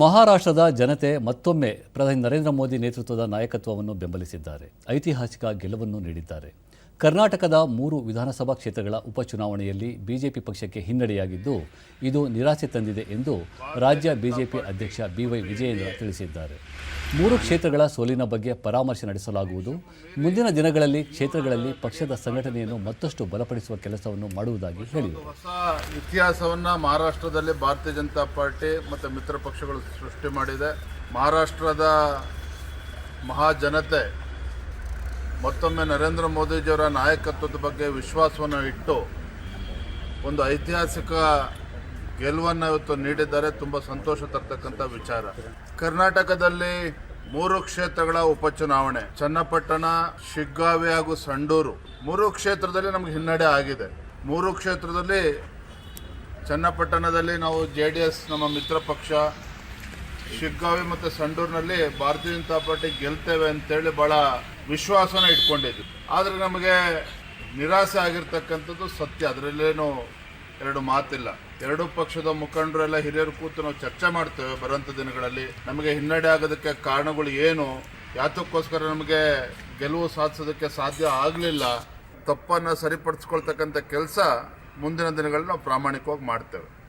ಮಹಾರಾಷ್ಟ್ರದ ಜನತೆ ಮತ್ತೊಮ್ಮೆ ಪ್ರಧಾನಿ ನರೇಂದ್ರ ಮೋದಿ ನೇತೃತ್ವದ ನಾಯಕತ್ವವನ್ನು ಬೆಂಬಲಿಸಿದ್ದಾರೆ. ಐತಿಹಾಸಿಕ ಗೆಲುವನ್ನು ನೀಡಿದ್ದಾರೆ. ಕರ್ನಾಟಕದ ಮೂರು ವಿಧಾನಸಭಾ ಕ್ಷೇತ್ರಗಳ ಉಪಚುನಾವಣೆಯಲ್ಲಿ ಬಿಜೆಪಿ ಪಕ್ಷಕ್ಕೆ ಹಿನ್ನಡೆಯಾಗಿದ್ದು, ಇದು ನಿರಾಸೆ ತಂದಿದೆ ಎಂದು ರಾಜ್ಯ ಬಿಜೆಪಿ ಅಧ್ಯಕ್ಷ ಬಿವೈ ವಿಜಯೇಂದ್ರ ತಿಳಿಸಿದ್ದಾರೆ. ಮೂರು ಕ್ಷೇತ್ರಗಳ ಸೋಲಿನ ಬಗ್ಗೆ ಪರಾಮರ್ಶೆ ನಡೆಸಲಾಗುವುದು. ಮುಂದಿನ ದಿನಗಳಲ್ಲಿ ಕ್ಷೇತ್ರಗಳಲ್ಲಿ ಪಕ್ಷದ ಸಂಘಟನೆಯನ್ನು ಮತ್ತಷ್ಟು ಬಲಪಡಿಸುವ ಕೆಲಸವನ್ನು ಮಾಡುವುದಾಗಿ ಹೇಳಿದರು. ಹೊಸ ಇತಿಹಾಸವನ್ನು ಮಹಾರಾಷ್ಟ್ರದಲ್ಲಿ ಭಾರತೀಯ ಜನತಾ ಪಾರ್ಟಿ ಮತ್ತು ಮಿತ್ರ ಪಕ್ಷಗಳು ಸೃಷ್ಟಿ ಮಾಡಿದೆ. ಮಹಾರಾಷ್ಟ್ರದ ಮಹಾಜನತೆ ಮತ್ತೊಮ್ಮೆ ನರೇಂದ್ರ ಮೋದಿಜಿಯವರ ನಾಯಕತ್ವದ ಬಗ್ಗೆ ವಿಶ್ವಾಸವನ್ನು ಇಟ್ಟು ಒಂದು ಐತಿಹಾಸಿಕ ಗೆಲುವನ್ನು ಇವತ್ತು ನೀಡಿದ್ದಾರೆ. ತುಂಬ ಸಂತೋಷ ತರ್ತಕ್ಕಂಥ ವಿಚಾರ. ಕರ್ನಾಟಕದಲ್ಲಿ ಮೂರು ಕ್ಷೇತ್ರಗಳ ಉಪಚುನಾವಣೆ. ಚನ್ನಪಟ್ಟಣ, ಶಿಗ್ಗಾವಿ ಹಾಗೂ ಸಂಡೂರು. ಮೂರು ಕ್ಷೇತ್ರದಲ್ಲಿ ನಮಗೆ ಹಿನ್ನಡೆ ಆಗಿದೆ. ಮೂರು ಕ್ಷೇತ್ರದಲ್ಲಿ ಚನ್ನಪಟ್ಟಣದಲ್ಲಿ ನಾವು ಜೆ ಡಿ ಎಸ್ ನಮ್ಮ ಮಿತ್ರ ಪಕ್ಷ ಶಿಗ್ಗಾವಿ ಮತ್ತು ಸಂಡೂರಿನಲ್ಲಿ ಭಾರತೀಯ ಜನತಾ ಪಾರ್ಟಿ ಗೆಲ್ತೇವೆ ಅಂತೇಳಿ ಭಾಳ ವಿಶ್ವಾಸನ ಇಟ್ಕೊಂಡಿದ್ವಿ. ಆದರೆ ನಮಗೆ ನಿರಾಸೆ ಆಗಿರ್ತಕ್ಕಂಥದ್ದು ಸತ್ಯ. ಅದರಲ್ಲೇನು ಎರಡು ಮಾತಿಲ್ಲ. ಎರಡೂ ಪಕ್ಷದ ಮುಖಂಡರೆಲ್ಲ ಹಿರಿಯರು ಕೂತು ನಾವು ಚರ್ಚೆ ಮಾಡ್ತೇವೆ ಬರೋಂಥ ದಿನಗಳಲ್ಲಿ. ನಮಗೆ ಹಿನ್ನಡೆ ಆಗೋದಕ್ಕೆ ಕಾರಣಗಳು ಏನು? ಯಾತಕ್ಕೋಸ್ಕರ ನಮಗೆ ಗೆಲುವು ಸಾಧಿಸೋದಕ್ಕೆ ಸಾಧ್ಯ ಆಗಲಿಲ್ಲ? ತಪ್ಪನ್ನು ಸರಿಪಡಿಸ್ಕೊಳ್ತಕ್ಕಂಥ ಕೆಲಸ ಮುಂದಿನ ದಿನಗಳಲ್ಲಿ ನಾವು ಪ್ರಾಮಾಣಿಕವಾಗಿ ಮಾಡ್ತೇವೆ.